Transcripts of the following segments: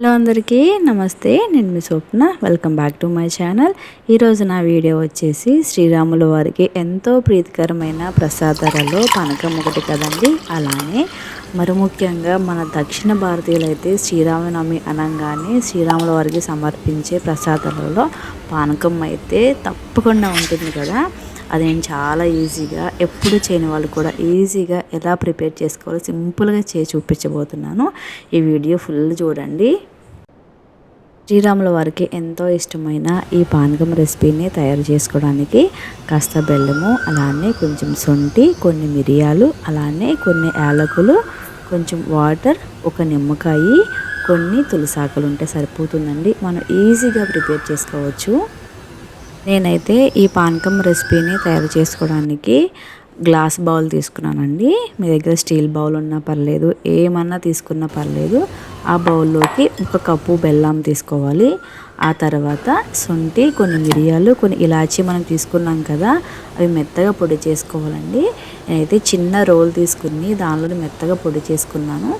Hello అందరికీ నమస్తే నేను మీ Swapna. Welcome back to my channel ఈరోజు నా వీడియో వచ్చేసి శ్రీరాముల వారికి ఎంతో ప్రీతికరమైన ప్రసాదాలలో పానకం ఒకటి కదండి. అలానే మరి ముఖ్యంగా మన దక్షిణ భారతీయులైతే శ్రీరామనవమి అనగానే శ్రీరాముల వారికి సమర్పించే ప్రసాదాలలో పానకం అయితే తప్పకుండా ఉంటుంది కదా. అది నేను చాలా ఈజీగా ఎప్పుడు చేయని వాళ్ళు కూడా ఈజీగా ఎలా ప్రిపేర్ చేసుకోవాలో సింపుల్గా చేసి చూపించబోతున్నాను. ఈ వీడియో ఫుల్ చూడండి. శ్రీరాముల వారికి ఎంతో ఇష్టమైన ఈ పానకం రెసిపీని తయారు చేసుకోవడానికి కాస్త బెల్లము అలానే కొంచెం సొంటి కొన్ని మిరియాలు అలానే కొన్ని యాలకులు కొంచెం వాటర్ ఒక నిమ్మకాయ కొన్ని తులసాకులు ఉంటే సరిపోతుందండి. మనం ఈజీగా ప్రిపేర్ చేసుకోవచ్చు. నేనైతే ఈ పానకం రెసిపీని తయారు చేసుకోవడానికి గ్లాస్ బౌల్ తీసుకున్నానండి. మీ దగ్గర స్టీల్ బౌల్ ఉన్నా పర్లేదు ఏమన్నా తీసుకున్నా పర్లేదు. ఆ బౌల్లోకి ఒక కప్పు బెల్లం తీసుకోవాలి. ఆ తర్వాత శొంఠి కొన్ని మిరియాలు కొన్ని ఇలాచీ మనం తీసుకున్నాం కదా అవి మెత్తగా పొడి చేసుకోవాలండి. నేనైతే చిన్న రోల్ తీసుకుని దానిలో మెత్తగా పొడి చేసుకున్నాను.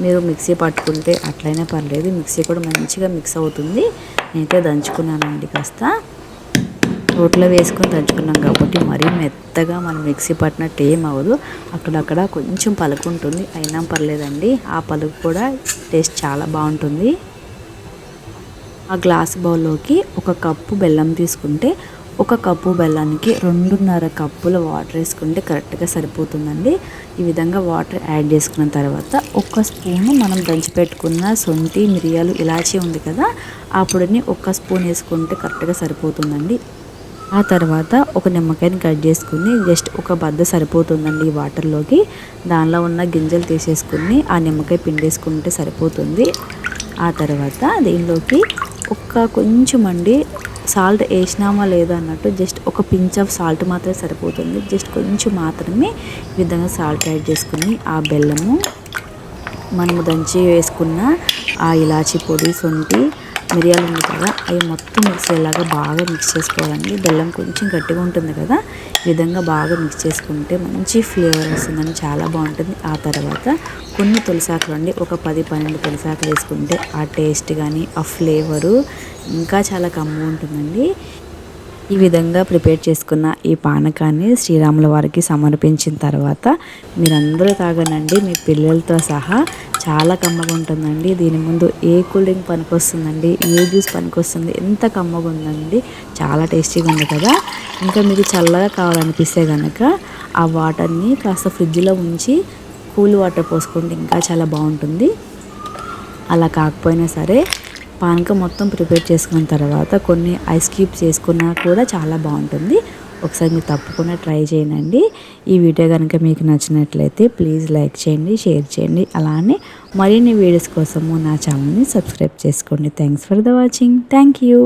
మీరు మిక్సీ పట్టుకుంటే అట్లయినా పర్లేదు మిక్సీ కూడా మంచిగా మిక్స్ అవుతుంది. నేనైతే దంచుకున్నానండి కాస్త. రోట్లో వేసుకొని దంచుకున్నాం కాబట్టి మరీ మెత్తగా మనం మిక్సీ పట్టినట్టు ఏం అవ్వదు. అక్కడక్కడ కొంచెం పలుకు ఉంటుంది. అయినా పర్లేదండి. ఆ పలుకు కూడా టేస్ట్ చాలా బాగుంటుంది. ఆ గ్లాస్ బౌల్లోకి ఒక కప్పు బెల్లం తీసుకుంటే ఒక కప్పు బెల్లానికి రెండున్నర కప్పుల వాటర్ వేసుకుంటే కరెక్ట్గా సరిపోతుందండి. ఈ విధంగా వాటర్ యాడ్ చేసుకున్న తర్వాత ఒక స్పూను మనం దంచి పెట్టుకున్న సొంటి మిరియాలు ఇలాచీ ఉంది కదా ఆ పొడిని ఒక స్పూన్ వేసుకుంటే కరెక్ట్గా సరిపోతుందండి. ఆ తర్వాత ఒక నిమ్మకాయని కట్ చేసుకుని జస్ట్ ఒక బద్ద సరిపోతుందండి ఈ వాటర్లోకి. దానిలో ఉన్న గింజలు తీసేసుకుని ఆ నిమ్మకాయ పిండేసుకుంటే సరిపోతుంది. ఆ తర్వాత దీనిలోకి ఒక కొంచెం అండి సాల్ట్ వేసినామా లేదా అన్నట్టు జస్ట్ ఒక పించ్ ఆఫ్ సాల్ట్ మాత్రమే సరిపోతుంది. జస్ట్ కొంచెం మాత్రమే ఈ విధంగా సాల్ట్ యాడ్ చేసుకుని ఆ బెల్లము మనము దంచి వేసుకున్న ఆ ఇలాచీ పొడి సొంటి మిరియాలు ఉంది కదా అవి మొత్తం మిక్స్ అయ్యేలాగా బాగా మిక్స్ చేసుకోవాలండి. బెల్లం కొంచెం గట్టిగా ఉంటుంది కదా ఈ విధంగా బాగా మిక్స్ చేసుకుంటే మంచి ఫ్లేవర్ వస్తుందని చాలా బాగుంటుంది. ఆ తర్వాత కొన్ని తులసాకులు అండి ఒక పది పన్నెండు తులసాకులు వేసుకుంటే ఆ టేస్ట్ కానీ ఆ ఫ్లేవరు ఇంకా చాలా కమ్ము ఉంటుందండి. ఈ విధంగా ప్రిపేర్ చేసుకున్న ఈ పానకాన్ని శ్రీరాముల వారికి సమర్పించిన తర్వాత మీరందరూ తాగనండి మీ పిల్లలతో సహా చాలా కమ్మగా ఉంటుందండి. దీని ముందు ఏ కూల్ డ్రింక్ పనికొస్తుందండి ఏ జ్యూస్ పనికొస్తుంది ఎంత కమ్మగా ఉందండి చాలా టేస్టీగా ఉంది కదా. ఇంకా మీకు చల్లగా కావాలనిపిస్తే కనుక ఆ వాటర్ని కాస్త ఫ్రిడ్జ్లో ఉంచి కూల్ వాటర్ పోసుకుంటే ఇంకా చాలా బాగుంటుంది. అలా కాకపోయినా సరే పానకం మొత్తం ప్రిపేర్ చేసుకున్న తర్వాత కొన్ని ఐస్ క్యూబ్స్ వేసుకున్నా కూడా చాలా బాగుంటుంది. ఒకసారి మీరు తప్పకుండా ట్రై చేయండి. ఈ వీడియో కనుక మీకు నచ్చినట్లయితే ప్లీజ్ లైక్ చేయండి షేర్ చేయండి. అలానే మరిన్ని వీడియోస్ కోసము నా ఛానల్ని సబ్స్క్రైబ్ చేసుకోండి. Thanks for the watching thank you